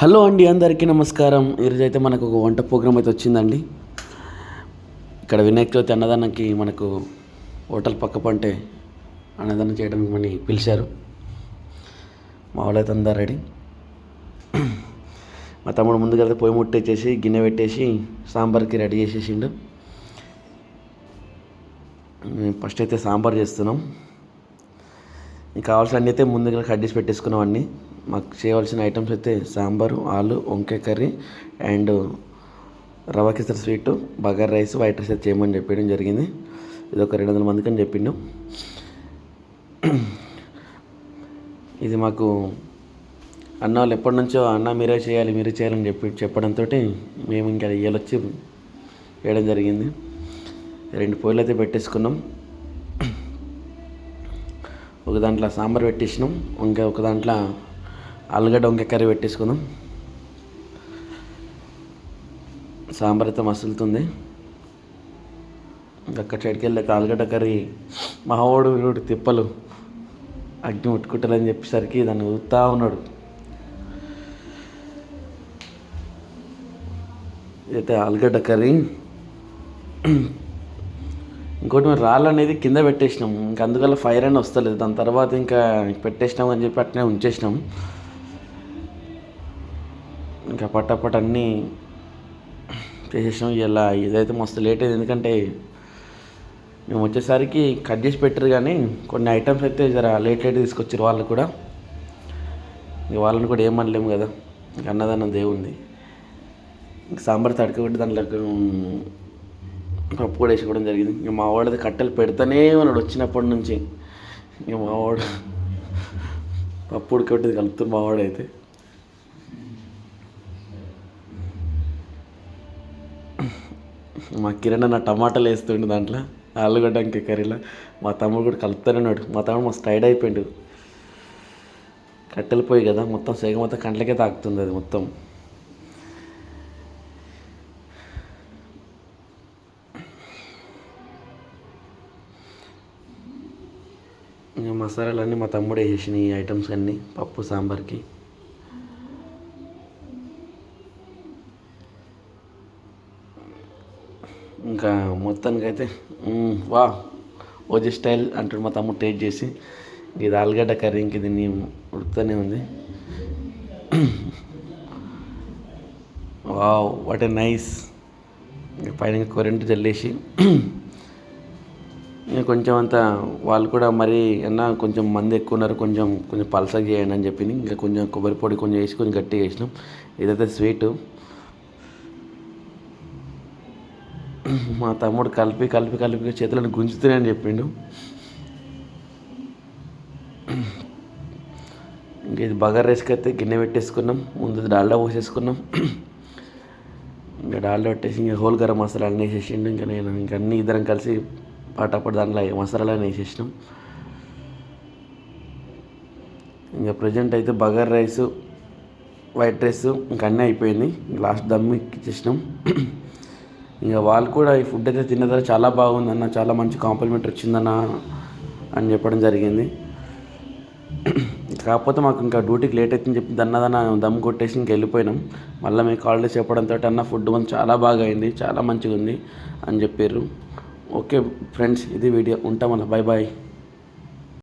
Hello అండి అందరికీ నమస్కారం. ఈరోజు అయితే మనకు ఒక వంట ప్రోగ్రామ్ అయితే వచ్చిందండి. ఇక్కడ వినాయక చవితి అన్నదానానికి మనకు హోటల్ పక్క పంటే అన్నదానం చేయడానికి మని పిలిచారు. మా వాళ్ళైతే అందరు రెడీ. మా తమ్ముడు ముందుగా పొయ్యి ముట్టేసేసి గిన్నె పెట్టేసి సాంబార్కి రెడీ చేసేసిండు. మేము ఫస్ట్ అయితే సాంబార్ చేస్తున్నాం. మీకు కావాల్సిన అన్నీ అయితే ముందుగా కడ్డీస్ పెట్టేసుకున్నాం అన్నీ. మాకు చేయవలసిన ఐటమ్స్ అయితే సాంబారు ఆలు వంకాయ curry and rava kesari sweet bagara rice white rice అయితే చేయమని చెప్పడం జరిగింది. ఇది ఒక రెండు వందల మందికి అని చెప్పిండు. ఇది మాకు అన్న వాళ్ళు ఎప్పటి నుంచో అన్న మీరే చేయాలి మీరే చేయాలని చెప్పి చెప్పడంతో మేము ఇంకా ఇయ్యాలొచ్చి వేయడం జరిగింది. రెండు పొయ్యిలు అయితే పెట్టేసుకున్నాం. ఒక దాంట్లో సాంబార్ పెట్టేసినాం. ఇంకా ఒక దాంట్లో ఆలుగడ్డ వంకాయ కర్రీ పెట్టేసుకుందాం. సాంబార్ అయితే మసులుతుంది. ఇంకా అక్కడ సైడ్కి వెళ్ళాక ఆలుగడ్డ కర్రీ మావాడు వీడు తిప్పలు. అగ్ని ముట్టుకుంటారని చెప్పేసరికి దాన్ని ఊతా ఉన్నాడు. అయితే ఆలుగడ్డ కర్రీ. ఇంకోటి మేము రాళ్ళు అనేది కింద పెట్టేసినాం. ఇంకా అందువల్ల ఫైర్ అని వస్తలేదు. దాని తర్వాత ఇంకా పెట్టేసినాం అని చెప్పి అట్నే ఉంచేసినాం. ఇంకా పట్టపట్ అన్నీ చేసేసినాం. ఇలా ఇదైతే మస్తు లేట్ అయింది. ఎందుకంటే మేము వచ్చేసరికి కట్ చేసి పెట్టారు కానీ కొన్ని ఐటమ్స్ అయితే జర లేట్ లేట్ తీసుకొచ్చారు వాళ్ళు కూడా. ఇక వాళ్ళని కూడా ఏమనలేము కదా. ఇంక అన్నదానం దేవుంది. ఇంక సాంబార్ తడకబెట్టి దాంట్లో పప్పు కూడా వేసుకోవడం జరిగింది. ఇంక మా వాడిది కట్టెలు పెడతానే ఉన్నాడు వచ్చినప్పటి నుంచి. ఇంక మా వాడు పప్పు ఉడకబెట్టేది కలుపుతుంది మా వాడైతే. మా కిరణ్ అన్న టమాటాలు వేస్తుండే దాంట్లో ఆలుగడ్డ ఇంకా కర్రీలో. మా తమ్ముడు కూడా కలుపుతానే ఉన్నాడు. మా తమ్ముడు మస్తు టైడ్ అయిపోయాడు. కట్టెలు పోయి కదా మొత్తం సేగ మొత్తం కంట్లకే తాకుతుంది అది మొత్తం. ఇంకా మసాలాలన్నీ మా తమ్ముడు వేసినాయి ఈ ఐటమ్స్ అన్నీ పప్పు సాంబార్కి. ఇంకా మొత్తానికి అయితే వా ఓజీ స్టైల్ అంటాడు మా తమ్ముడు టేస్ట్ చేసి ఇది ఆలుగడ్డ కర్రీ ఇంక దీన్ని ఉడుకుతూనే ఉంది. Wow what a nice. పైన కొరెంట్ చల్లేసి నేను కొంచెం అంత వాళ్ళు కూడా మరి అన్న కొంచెం మంది ఎక్కువ ఉన్నారు కొంచెం కొంచెం పలసగా చేయండి అని చెప్పింది ఇంకా కొంచెం కొబ్బరి పొడి కొంచెం వేసి కొంచెం గట్టిగా వేసినాం. ఇదైతే స్వీటు. మా తమ్ముడు కలిపి కలిపి కలిపి చేతులను గుంజుతూనే అని చెప్పిండు. ఇంకా ఇది బగర్ రైస్కి అయితే గిన్నె పెట్టేసుకున్నాం ముందు డాల్డా పోసేసుకున్నాం. ఇంకా డాల్డా పెట్టేసి ఇంకా హోల్ గరం మసాలా అన్నీ వేసేసిండు. ఇంకా నేను ఇంకా అన్ని ఇద్దరం కలిసి పాటపాటు దాంట్లో మసాలాలు వేసేసినాం. ఇంకా ప్రజెంట్ అయితే బగర్ రైస్ వైట్ రైస్ ఇంకా అన్నీ అయిపోయింది. లాస్ట్ దమ్ ఇచ్చేసినాం ఇంకా వాళ్ళు కూడా ఈ ఫుడ్ అయితే తిన్న తర్వాత చాలా బాగుందన్న చాలా మంచి కాంప్లిమెంట్ వచ్చిందన్న అని చెప్పడం జరిగింది. కాకపోతే మాకు ఇంకా డ్యూటీకి లేట్ అవుతుందని చెప్పి దన్నదన్న దమ్ కొట్టేసి ఇంక వెళ్ళిపోయినాం. మళ్ళీ మీకు కాల్ చేసి చెప్పడంతో అన్న ఫుడ్ మన చాలా బాగా అయింది చాలా మంచిగా ఉంది అని చెప్పారు ఓకే ఫ్రెండ్స్ ఇది వీడియో. ఉంటాం అలా బాయ్ బాయ్